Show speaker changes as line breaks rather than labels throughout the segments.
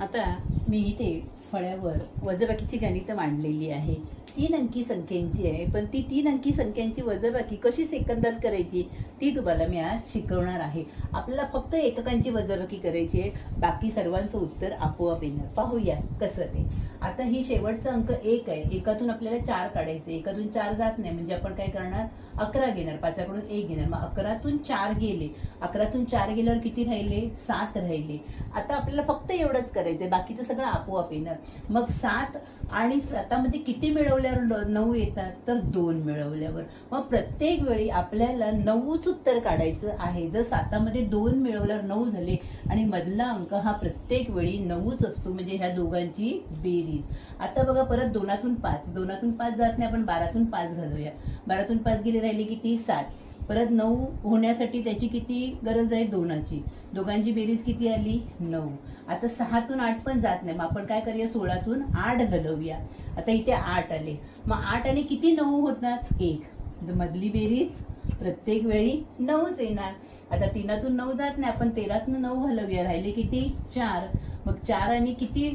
आता मी इथे फळ्यावर वजबाकीची गणितं मांडलेली आहे. तीन अंकी संख्यांची आहे. पण ती तीन अंकी संख्यांची वजबाकी कशी सेकंदात करायची ती तुम्हाला मी आज शिकवणार आहे. आपल्याला फक्त एककांची वजबाकी करायची आहे. बाकी सर्वांचं उत्तर आपोआप येणार. पाहूया कसं ते. आता ही शेवटचा अंक एक आहे. एकातून आपल्याला चार काढायचे. एकातून चार जात नाही. म्हणजे आपण काय करणार? अकरा घेणार. पाचाकडून एक घेणार. मग अकरातून चार गेले. अकरातून चार गेल्यावर किती राहिले? सात राहिले. आता आपल्याला फक्त एवढंच करायचं आहे बाकीचं सगळं आपोआप येणार. मग सात आणि सातामध्ये म्हणजे किती मिळवल्यावर नऊ येतात? तर दोन मिळवल्यावर. मग प्रत्येक वेळी आपल्याला नऊच उत्तर काढायचं आहे. जर सातामध्ये दोन मिळवल्यावर नऊ झाले आणि मधला अंक हा प्रत्येक वेळी नऊच असतो म्हणजे ह्या दोघांची बेरीज. आता बघा परत दोनातून पाच. दोनातून पाच जात नाही आपण बारातून पाच घालूया. बारातून पाच गेले राहिले ती सात. परत नऊ होण्यासाठी त्याची किती गरज आहे? दोनाची. दोघांची बेरीज किती आली? नऊ. आता सहातून आठ पण जात नाही. मग आपण काय करूया? सोळातून आठ घालवूया. आता इथे आठ आले. मग आठ आणि किती नऊ होतात? एक. मधली बेरीज प्रत्येक वेळी नऊच येणार. आता तीनातून नऊ जात नाही. आपण तेरातून नऊ घालवूया. राहिले किती? चार. मग चार आणि किती?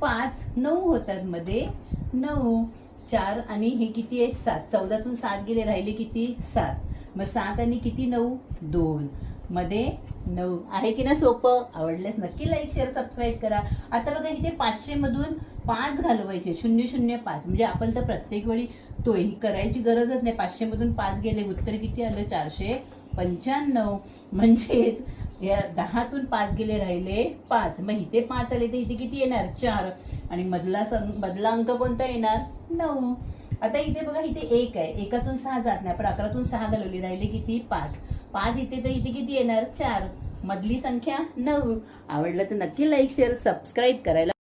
पाच. नऊ होतात मध्ये नऊ. चार आणि हे किती आहे? सात. चौदातून सात गेले. राहिले किती? सात. मग सात आणि किती? नऊ? दोन. मध्ये नऊ. आहे की ना सोपं? आवडल्यास नक्की लाईक शेअर सबस्क्राईब करा. आता बघा इथे पाचशे मधून पाच घालवायचे. शून्य शून्य पाच. म्हणजे आपण तर प्रत्येक वेळी तो ही करायची गरजच नाही. पाचशे मधून पाच गेले. उत्तर किती आलं? चारशे पंच्याण्णव. म्हणजेच या दहातून पाच गेले राहिले पाच. मग इथे पाच आले तर इथे किती येणार? चार. आणि मधला सं मधला अंक कोणता येणार? नऊ. आता इथे बघा इथे एक आहे. एकातून सहा जात नाही आपण अकरातून सहा घालवली राहिले किती? पाच. पाच इथे तर इथे किती येणार? चार. मधली संख्या नऊ. आवडलं तर नक्की लाईक शेअर सबस्क्राईब करायला